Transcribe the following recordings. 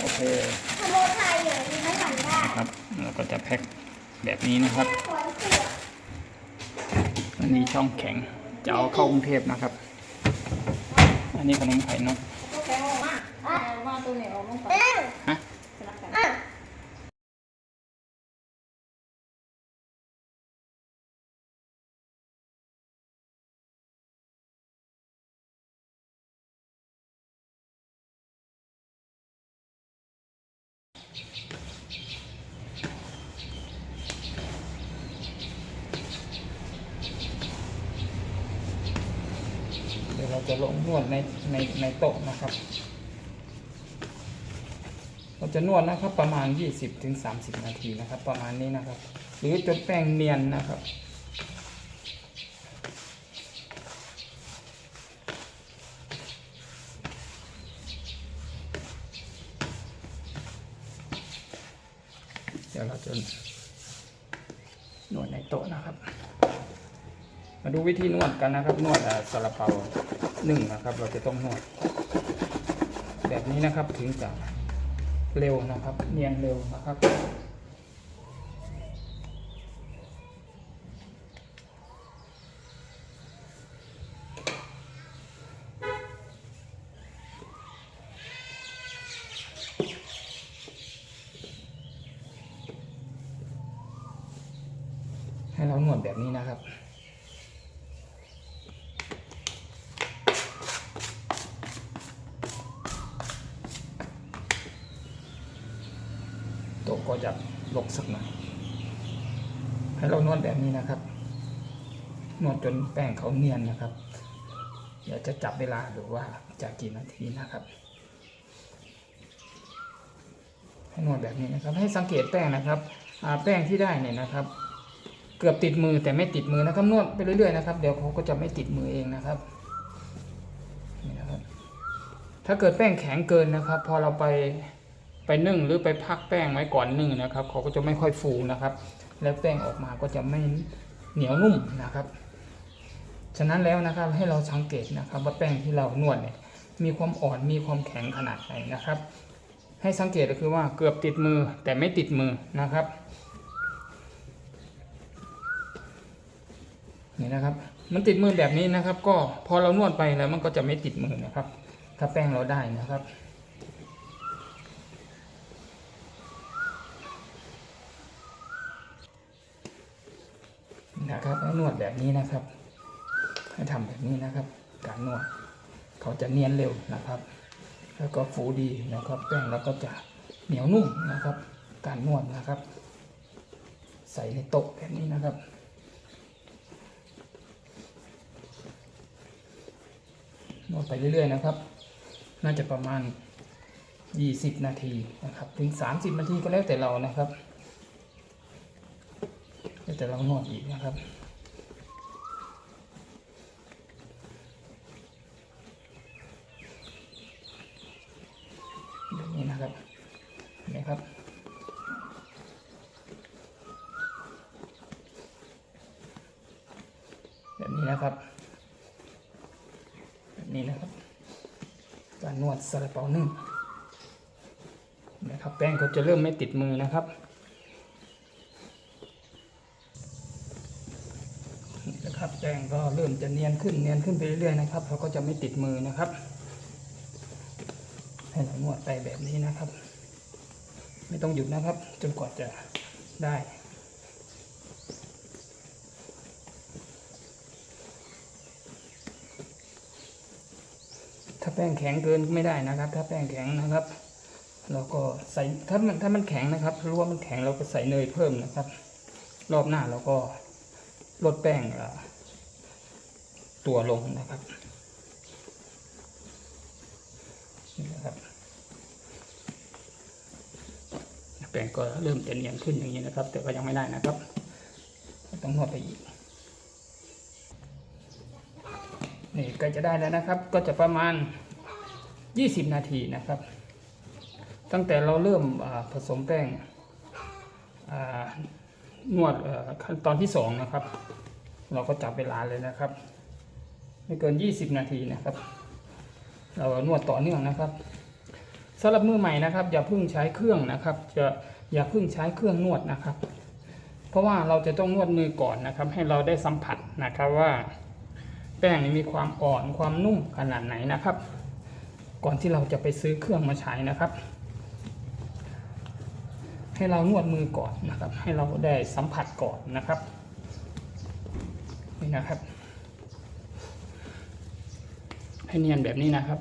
โอเคขโมยไทยเหรอมีไม่สั่งได้นะครับแล้วก็จะแพ็คแบบนี้นะครับขนเสืออันนี้ช่องแข็งจะเอาเข้ากรุงเทพนะครับ อันนี้ขนมไข่นกตัวแข็งออกมาเอามาตัวเหนียวออกลงไปเอ้าฮะ สลับกัน อะ เดี๋ยวเราจะลง นวดในในในโต๊ะนะครับ เราจะนวดนะครับประมาณ 20-30ถึง30 นาทีนะครับ ประมาณนี้นะครับ หรือจนแป้งเนียนนะครับเดี๋ยวเราจะนวดในโต๊ะนะครับ มาดูวิธีนวดกันนะครับ นวดอ่าซาลาเปา นึ่งนะครับ เราจะต้องนวด แบบนี้นะครับถึงจะเร็วนะครับ เนียนเร็วนะครับให้เราหนวดแบบนี้นะครับ โต๊ะก็จะลกสักหน่อย ให้เรานวดแบบนี้นะครับ นวดจนแป้งเขาเนียนนะครับ เดี๋ยวจะจับเวลาหรือว่าจะกี่นาทีนะครับ ให้นวดแบบนี้นะครับ ให้สังเกตแป้งนะครับแป้งที่ได้เนี่ยนะครับ เกือบติดมือแต่ไม่ติดมือนะครับนวดไปเรื่อยๆนะครับเดี๋ยวเขาก็จะไม่ติดมือเองนะครับนี่นะครับ ถ้าเกิดแป้งแข็งเกินนะครับ พอเราไปไปนึ่งหรือไปพักแป้งไว้ก่อนนึ่งนะครับเขาก็จะไม่ค่อยฟูนะครับ แล้วแป้งออกมาก็จะไม่เหนียวนุ่มนะครับ ฉะนั้นแล้วนะครับให้เราสังเกตนะครับว่าแป้งที่เรานวดเนี่ยมีความอ่อนมีความแข็งขนาดไหนนะครับ ให้สังเกตก็คือว่าเกือบติดมือแต่ไม่ติดมือนะครับนี่นะครับ มันติดมือแบบนี้นะครับ ก็พอเรานวดไปแล้วมันก็จะไม่ติดมือนะครับ ถ้าแป้งเราได้นะครับ นะครับให้นวดแบบนี้นะครับ ให้ทำแบบนี้นะครับ การนวดเขาจะเนียนเร็วนะครับ แล้วก็ฟูดีนะครับ แป้งแล้วก็จะเหนียวนุ่มนะครับ การนวดนะครับ ใส่ในโต๊ะแบบนี้นะครับนวดไปเรื่อยๆนะครับ น่าจะประมาณ 20 นาทีนะครับ ถึง 30 นาทีก็แล้วแต่เรานะครับ แล้วแต่เรานวดอีกนะครับแบบนี้นะครับเห็นไหมครับแบบนี้นะครับ แบบนี้นะครับ การนวดซาลาเปานึ่งนะครับแป้งก็จะเริ่มไม่ติดมือนะครับนี่นะครับ แป้งก็เริ่มจะเนียนขึ้นเนียนขึ้นไปเรื่อยๆนะครับเขาก็จะไม่ติดมือนะครับ ให้เรานวดไปแบบนี้นะครับ ไม่ต้องหยุดนะครับ จนกว่าจะได้ ถ้าแป้งแข็งเกินไม่ได้นะครับ ถ้าแป้งแข็งนะครับเราก็ใส่ถ้ามันถ้ามันแข็งนะครับรู้ว่ามันแข็งเราก็ใส่เนยเพิ่มนะครับ รอบหน้าเราก็ลดแป้งเอ่อ ตัวลงนะครับนี่นะครับแป้งก็เริ่มจะเนียนขึ้นอย่างนี้นะครับ แต่ก็ยังไม่ได้นะครับ ต้องนวดไปอีกนี่ก็จะได้แล้วนะครับ ก็จะประมาณ 20 นาทีนะครับ ตั้งแต่เราเริ่มผสมแป้งนวดขั้นตอนที่สองนะครับ เราก็จับเวลาเลยนะครับ ไม่เกิน 20 นาทีนะครับ เรานวดต่อเนื่องนะครับสำหรับมือใหม่นะครับ อย่าเพิ่งใช้เครื่องนะครับ จะอย่าเพิ่งใช้เครื่องนวดนะครับ เพราะว่าเราจะต้องนวดมือก่อนนะครับ ให้เราได้สัมผัสนะครับว่า แป้งนี้มีความอ่อนความนุ่มขนาดไหนนะครับ ก่อนที่เราจะไปซื้อเครื่องมาใช้นะครับ ให้เรานวดมือก่อนนะครับ ให้เราได้สัมผัสก่อนนะครับนี่นะครับ ให้เนียนแบบนี้นะครับ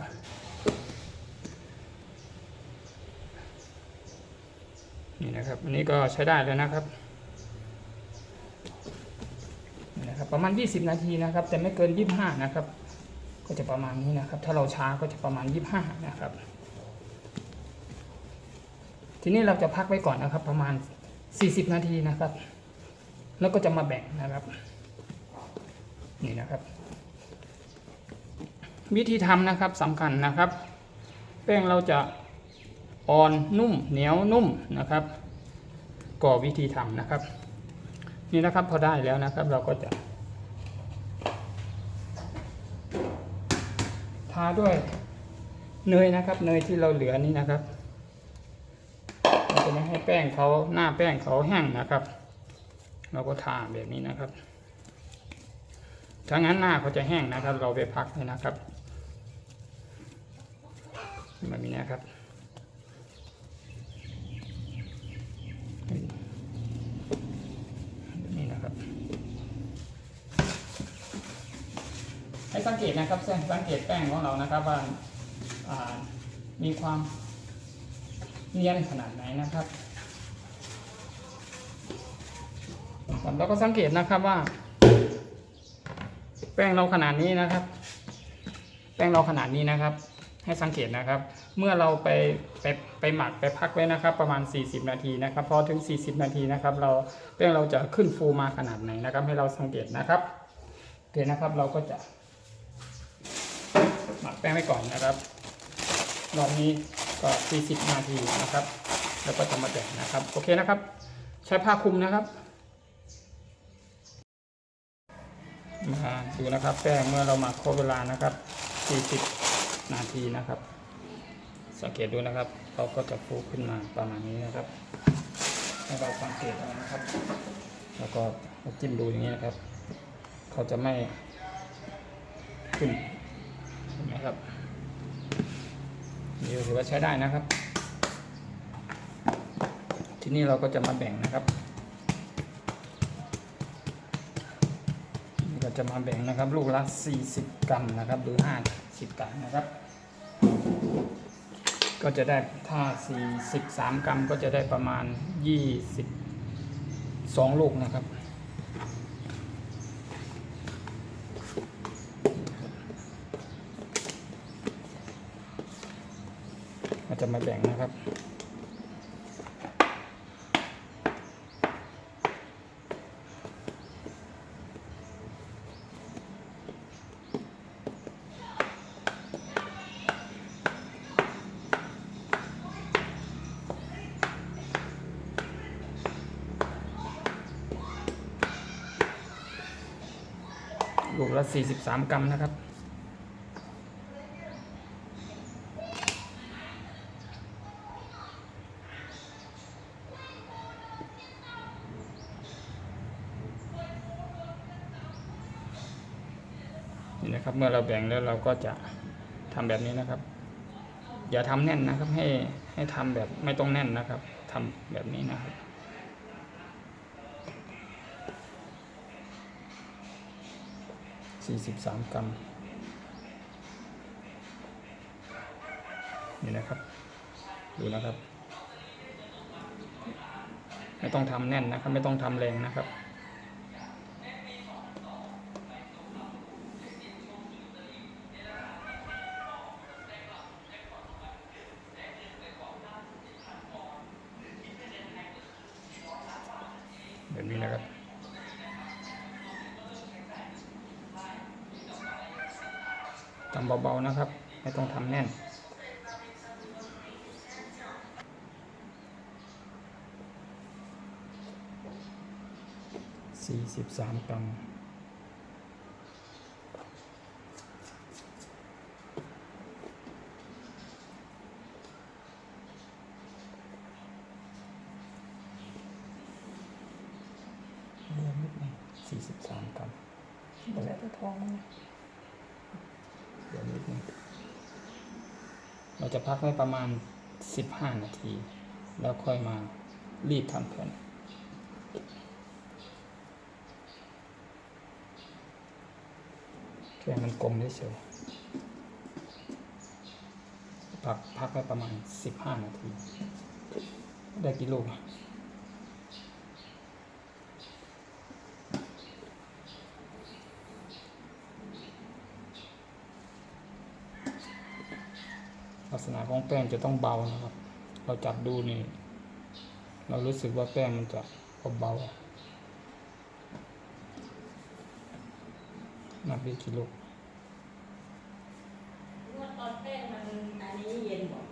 นี่นะครับ อันนี้ก็ใช้ได้แล้วนะครับนี่นะครับ ประมาณ 20 นาทีนะครับ แต่ไม่เกิน 25 นะครับ ก็จะประมาณนี้นะครับ ถ้าเราช้าก็จะประมาณ 25 นะครับ ทีนี้เราจะพักไว้ก่อนนะครับ ประมาณ 40 นาทีนะครับ แล้วก็จะมาแบ่งนะครับ นี่นะครับ วิธีทำนะครับสำคัญนะครับ แป้งเราจะอ่อนนุ่มเหนียวนุ่มนะครับก็วิธีทำนะครับ นี่นะครับพอได้แล้วนะครับเราก็จะทาด้วยเนยนะครับเนยที่เราเหลือนี้นะครับเราจะไม่ให้แป้งเขาหน้าแป้งเขาแห้งนะครับ เราก็ทาแบบนี้นะครับ ถ้างั้นหน้าเขาจะแห้งนะครับ เราไปพักเลยนะครับแบบนี้นะครับนี้นะครับ ให้สังเกตนะครับสังเกตแป้งของเรานะครับว่ามีความเนียนขนาดไหนนะครับ แล้วก็สังเกตนะครับว่า แป้งเราขนาดนี้นะครับ แป้งเราขนาดนี้นะครับ ให้สังเกตนะครับ เมื่อเราไปไปไปหมักไปพักไว้นะครับ ประมาณ 40 นาทีนะครับพอถึง 40 นาทีนะครับ เราแป้งเราจะขึ้นฟูมาขนาดไหนนะครับ ให้เราสังเกตนะครับโอเคนะครับเราก็จะหมักแป้งไว้ก่อนนะครับรอบนี้ก็ 40 นาทีนะครับ แล้วก็จะมาแบ่งนะครับ โอเคนะครับ ใช้ผ้าคลุมนะครับ มาดูนะครับแป้งเมื่อเราหมักครบเวลานะครับ 40 นาทีนะครับ สังเกตดูนะครับ เราก็จะฟูขึ้นมาประมาณนี้นะครับให้เราสังเกตเอานะครับ แล้วก็จิ้มดูอย่างนี้นะครับ เขาจะไม่ขึ้นเห็นไหมครับนี่ถือว่าใช้ได้นะครับ ทีนี้เราก็จะมาแบ่งนะครับ นี่ก็จะมาแบ่งนะครับ ลูกละ 40 กรัมนะครับ หรือ 50 กรัมนะครับ ก็จะได้ถ้า 43 กรัมก็จะได้ประมาณ 22 ลูกนะครับ เราจะมาแบ่งนะครับ ละ 43 กรัมนะครับ นี่นะครับ เมื่อเราแบ่งแล้วเราก็จะทำแบบนี้นะครับ อย่าทำแน่นนะครับ ให้ให้ทำแบบไม่ต้องแน่นนะครับทำแบบนี้นะครับ สี่สิบสามกรัม นี่นะครับ ดูนะครับ ไม่ต้องทำแน่นนะครับ ไม่ต้องทำแรงนะครับแบบ ทำเบาๆนะครับ ไม่ต้องทำแน่น สี่สิบสามกรัมสี่สิบสามกรัมใส่ตะทองนะ เราจะพักไว้ประมาณ 15 นาที แล้วค่อยมารีบทำแผ่นแค่มันกลมเฉยพักพักไว้ประมาณ 15 นาที ได้กี่ลูกอะ ลัก ษณะของแป้งจะต้องเบานะครับ เราจับดูนี่ เรารู้สึกว่าแป้งมันจะเบาๆนับได้กี่ลูกตอนแป้งมันอันนี้เย็นบอก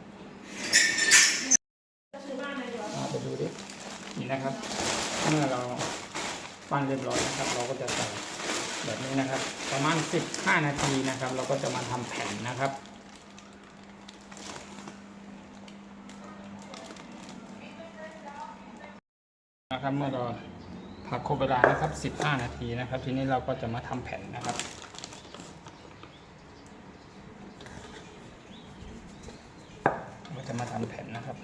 ก็ซื้อบ้านเลยดีกว่ามาไปดูดิ นี่นะครับ เมื่อเราปั้นเรียบร้อยนะครับ เราก็จะใส่แบบนี้นะครับ ประมาณ 15 นาทีนะครับ เราก็จะมาทำแผ่นนะครับ นะครับเมื่อเราผักครบเวลานะครับ 15 นาทีนะครับ ทีนี้เราก็จะมาทำแผ่นนะครับเราจะมาทำแผ่นนะครับ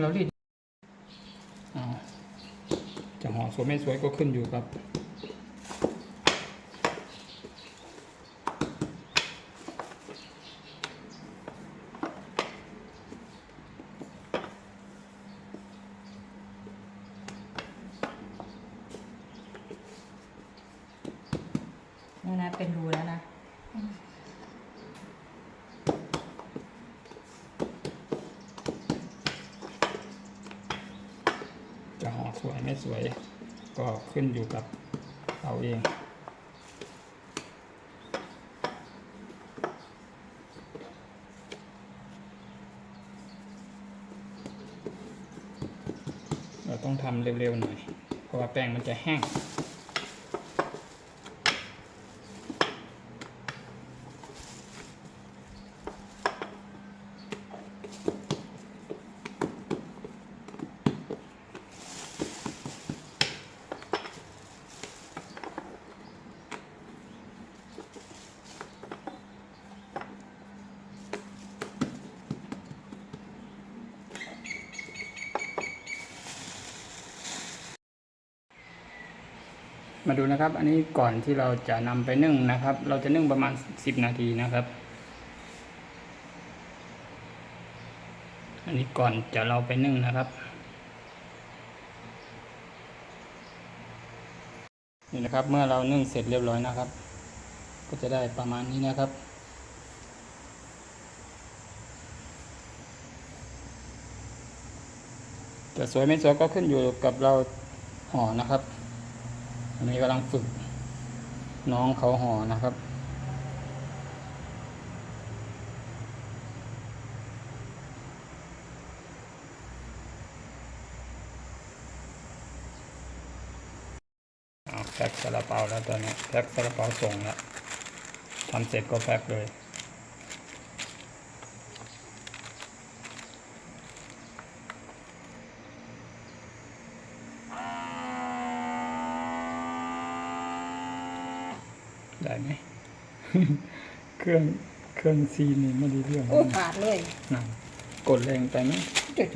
เรารีดอ่าจะห่อสวยไม่สวยก็ขึ้นอยู่กับนี่นะเป็นรูแล้วนะจะห่อ สวย ก็ขึ้นอยู่กับเราเอง เราต้องทำเร็วๆหน่อย เพราะว่าแป้งมันจะแห้ง มาดูนะครับ อันนี้ก่อนที่เราจะนำไปนึ่งนะครับ เราจะนึ่งประมาณ10นาทีนะครับ อันนี้ก่อนจะเราไปนึ่งนะครับนี่นะครับ เมื่อเรานึ่งเสร็จเรียบร้อยนะครับ ก็จะได้ประมาณนี้นะครับจะสวยไม่สวยก็ขึ้นอยู่กับเราห่อนะครับ อันนี้กำลังฝึกน้องเขาห่อนะครับ แพ็คซาลาเปาแล้วตอนนี้แพ็คซาลาเปาส่งแล้วทำเสร็จก็แพ็คเลย ได้ไหม เครื่องเครื่องซีนนี่ไม่ได้เรื่องโอ้ขาดเลยนั่นกดแรงไปไหมจุด